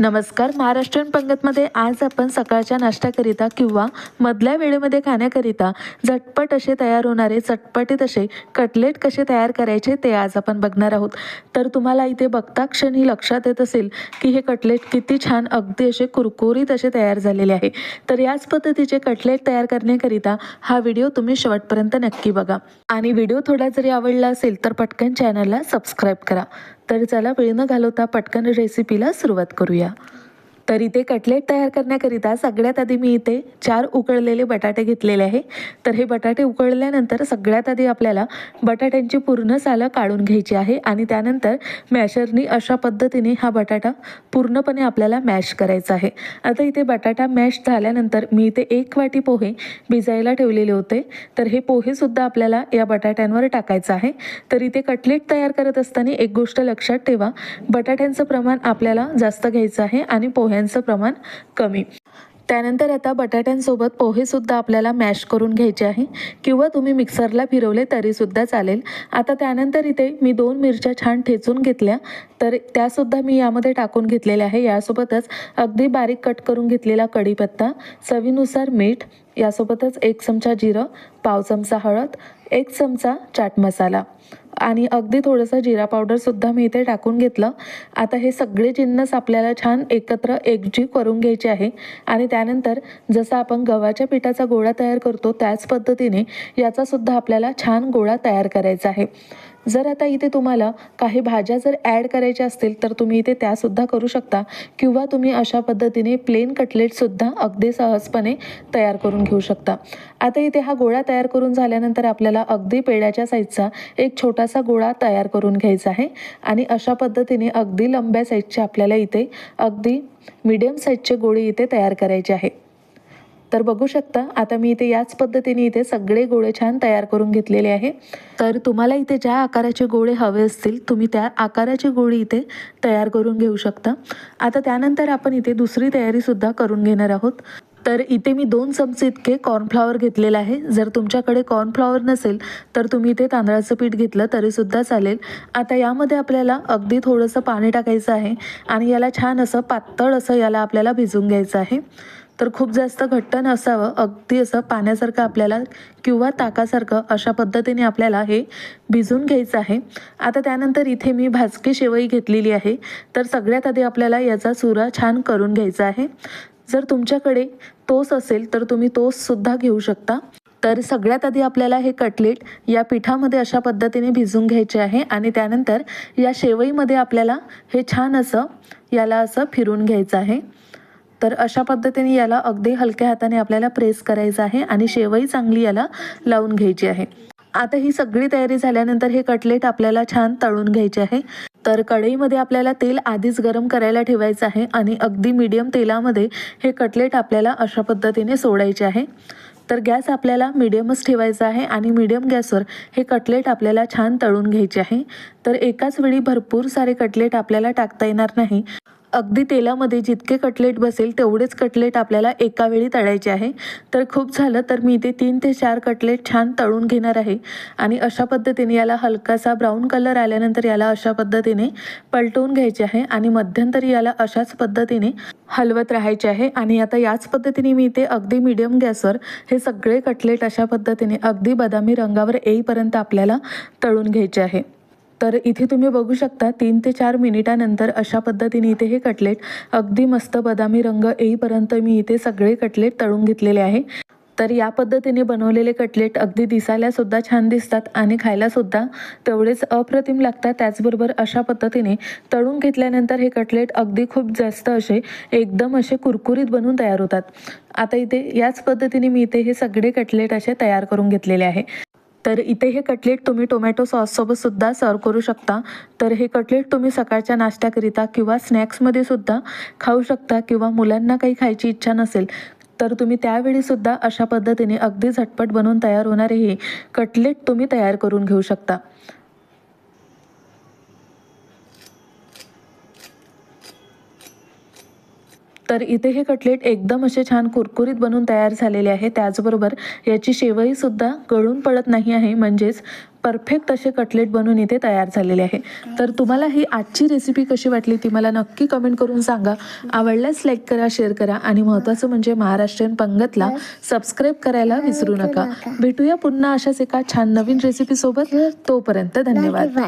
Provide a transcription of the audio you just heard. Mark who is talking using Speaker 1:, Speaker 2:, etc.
Speaker 1: नमस्कार. महाराष्ट्रीयन पंगतमध्ये आज आपण सकाळच्या नाश्त्याकरिता किंवा मधल्या वेळेमध्ये खाण्याकरिता झटपट असे तयार होणारे चटपटीत असे कटलेट कसे तयार करायचे ते आज आपण बघणार आहोत. तर तुम्हाला इथे बघता क्षणी लक्षात येत असेल की हे कटलेट किती छान अगदी असे कुरकुरीत असे तयार झालेले आहे. तर याच पद्धतीचे कटलेट तयार करण्याकरिता हा व्हिडिओ तुम्ही शेवटपर्यंत नक्की बघा. आणि व्हिडिओ थोडा जरी आवडला असेल तर पटकन चॅनलला सबस्क्राईब करा. तर चला वेळ न घालवता पटकन रेसिपीला सुरुवात करूया. तर इथे कटलेट तयार करण्याकरिता सगळ्यात आधी मी इथे चार उकळलेले बटाटे घेतलेले आहे. तर हे बटाटे उकळल्यानंतर सगळ्यात आधी आपल्याला बटाट्यांची पूर्ण सालं काढून घ्यायची आहे आणि त्यानंतर मॅशरनी अशा पद्धतीने हा बटाटा पूर्णपणे आपल्याला मॅश करायचा आहे. आता इथे बटाटा मॅश झाल्यानंतर मी इथे एक वाटी पोहे भिजायला ठेवलेले होते. तर हे पोहेसुद्धा आपल्याला या बटाट्यांवर टाकायचं आहे. तर इथे कटलेट तयार करत असताना एक गोष्ट लक्षात ठेवा. बटाट्यांचं प्रमाण आपल्याला जास्त घ्यायचं आहे आणि पोह्या पाण्याचं प्रमाण कमी. त्यानंतर आता बटाट्यांसोबत पोहेसुद्धा आपल्याला मॅश करून घ्यायचे आहे. किंवा तुम्ही मिक्सरला फिरवले तरीसुद्धा चालेल. आता त्यानंतर इथे मी दोन मिरच्या छान ठेचून घेतल्या. तर त्यासुद्धा मी यामध्ये टाकून घेतलेल्या आहे. यासोबतच अगदी बारीक कट करून घेतलेला कढीपत्ता चवीनुसार मीठ यासोबतच एक चमचा जिरं पाव चमचा हळद एक चमचा चाट मसाला. आणि अगदी थोडंसं जिरा पावडरसुद्धा मी इथे टाकून घेतलं. आता हे सगळे जिन्नस आपल्याला छान एकत्र एकजीव करून घ्यायचे आहे. आणि त्यानंतर जसं आपण गव्हाच्या पिठाचा गोळा तयार करतो त्याच पद्धतीने याचासुद्धा आपल्याला छान गोळा तयार करायचा आहे. जर आता इथे तुम्हाला काही भाज्या जर ॲड करायच्या असतील तर तुम्ही इथे त्यासुद्धा करू शकता. किंवा तुम्ही अशा पद्धतीने प्लेन कटलेटसुद्धा अगदी सहजपणे तयार करून घेऊ शकता. आता इथे हा गोळा तयार करून झाल्यानंतर आपल्याला अगदी पेड्याच्या साईजचा एक छोटासा गोळा तयार करून घ्यायचा आहे. आणि अशा पद्धतीने अगदी लंब्या साईजचे आपल्याला इथे अगदी मिडियम साईजचे गोळे इथे तयार करायचे आहे. तर बघू शकता आता मी इथे याच पद्धतीने इथे सगळे गोळे छान तयार करून घेतलेले आहे. तर तुम्हाला इथे ज्या आकाराचे गोळे हवे असतील तुम्ही त्या आकाराचे गोळी इथे तयार करून घेऊ शकता. आता त्यानंतर आपण इथे दुसरी तयारीसुद्धा करून घेणार आहोत. तर इथे मी दोन चमचे इतके कॉर्नफ्लॉवर घेतलेलं आहे. जर तुमच्याकडे कॉर्नफ्लॉवर नसेल तर तुम्ही इथे तांदळाचं पीठ घेतलं तरीसुद्धा चालेल. आता यामध्ये आपल्याला अगदी थोडंसं पाणी टाकायचं आहे आणि याला छान असं पातळ असं याला आपल्याला भिजून घ्यायचं आहे. तर खूप जास्त घट्ट नसावं. अगदी असं पाण्यासारखं आपल्याला किंवा ताकासारखं अशा पद्धतीने आपल्याला हे भिजून घ्यायचं आहे. आता त्यानंतर इथे मी भाजकी शेवई घेतलेली आहे. तर सगळ्यात आधी आपल्याला याचा चुरा छान करून घ्यायचा आहे. जर तुमच्याकडे तोस असेल तर तुम्ही तोससुद्धा घेऊ शकता. तर सगळ्यात आधी आपल्याला हे कटलेट या पिठामध्ये अशा पद्धतीने भिजून घ्यायचे आहे आणि त्यानंतर या शेवईमध्ये आपल्याला हे छान असं याला असं फिरून घ्यायचं आहे. तर अशा पद्धतीने याला अगदी हलक्या हाताने आपल्याला प्रेस करायचं आहे आणि शेवई चांगली याला लावून घ्यायची आहे. आता ही सगळी तयारी झाल्यानंतर हे कटलेट आपल्याला छान तळून घ्यायचे आहे. तर कढईमध्ये आपल्याला तेल आधीच गरम करायला ठेवायचं आहे आणि अगदी मीडियम तेलामध्ये हे कटलेट आपल्याला अशा पद्धतीने सोडायचे आहे. तर गॅस आपल्याला मिडियमच ठेवायचा आहे आणि मिडियम गॅसवर हे कटलेट आपल्याला छान तळून घ्यायचे आहे. तर एकाच वेळी भरपूर सारे कटलेट आपल्याला टाकता येणार नाही. अगदी तेलामध्ये जितके कटलेट बसेल तेवढेच कटलेट आपल्याला एका वेळी तळायचे आहे. तर खूप झालं तर मी इथे तीन ते चार कटलेट छान तळून घेणार आहे. आणि अशा पद्धतीने याला हलकासा ब्राऊन कलर आल्यानंतर याला अशा पद्धतीने पलटवून घ्यायचे आहे आणि मध्यंतरी याला अशाच पद्धतीने हलवत राहायचे आहे. आणि आता याच पद्धतीने मी इथे अगदी मीडियम गॅसवर हे सगळे कटलेट अशा पद्धतीने अगदी बदामी रंगावर येईपर्यंत आपल्याला तळून घ्यायचे आहे. तर इथे तुम्ही बघू शकता तीन ते चार मिनिटानंतर अशा पद्धतीने इथे हे कटलेट अगदी मस्त बदामी रंग येईपर्यंत मी इथे सगळे कटलेट तळून घेतलेले आहे. तर या पद्धतीने बनवलेले कटलेट अगदी दिसायला सुद्धा छान दिसतात आणि खायला सुद्धा तेवढेच अप्रतिम लागतात. त्याचबरोबर अशा पद्धतीने तळून घेतल्यानंतर हे कटलेट अगदी खूप जास्त असे एकदम असे कुरकुरीत बनून तयार होतात. आता इथे याच पद्धतीने मी इथे हे सगळे कटलेट असे तयार करून घेतलेले आहे. तर इथे हे कटलेट तुम्ही टोमॅटो सॉससोबत सुद्धा सर्व करू शकता. तर हे कटलेट तुम्ही सकाळच्या नाश्त्याकरिता किंवा स्नॅक्समध्ये सुद्धा खाऊ शकता किंवा मुलांना काही खायची इच्छा नसेल तर तुम्ही त्यावेळीसुद्धा अशा पद्धतीने अगदी झटपट बनवून तयार होणारे हे कटलेट तुम्ही तयार करून घेऊ शकता. तर इथे हे कटलेट एकदम असे छान कुरकुरीत बनून तयार झालेले आहे. त्याचबरोबर याची शेवई सुद्धा गळून पडत नाही आहे. म्हणजेच परफेक्ट असे कटलेट बनून इथे तयार झालेले आहे. तर तुम्हाला ही आजची रेसिपी कशी वाटली ती मला नक्की कमेंट करून सांगा. आवडल्यास लाईक करा शेअर करा आणि महत्त्वाचं म्हणजे महाराष्ट्रीयन पंगतला सबस्क्राईब करायला विसरू नका. भेटूया पुन्हा अशाच एका छान नवीन रेसिपीसोबत तोपर्यंत
Speaker 2: धन्यवाद.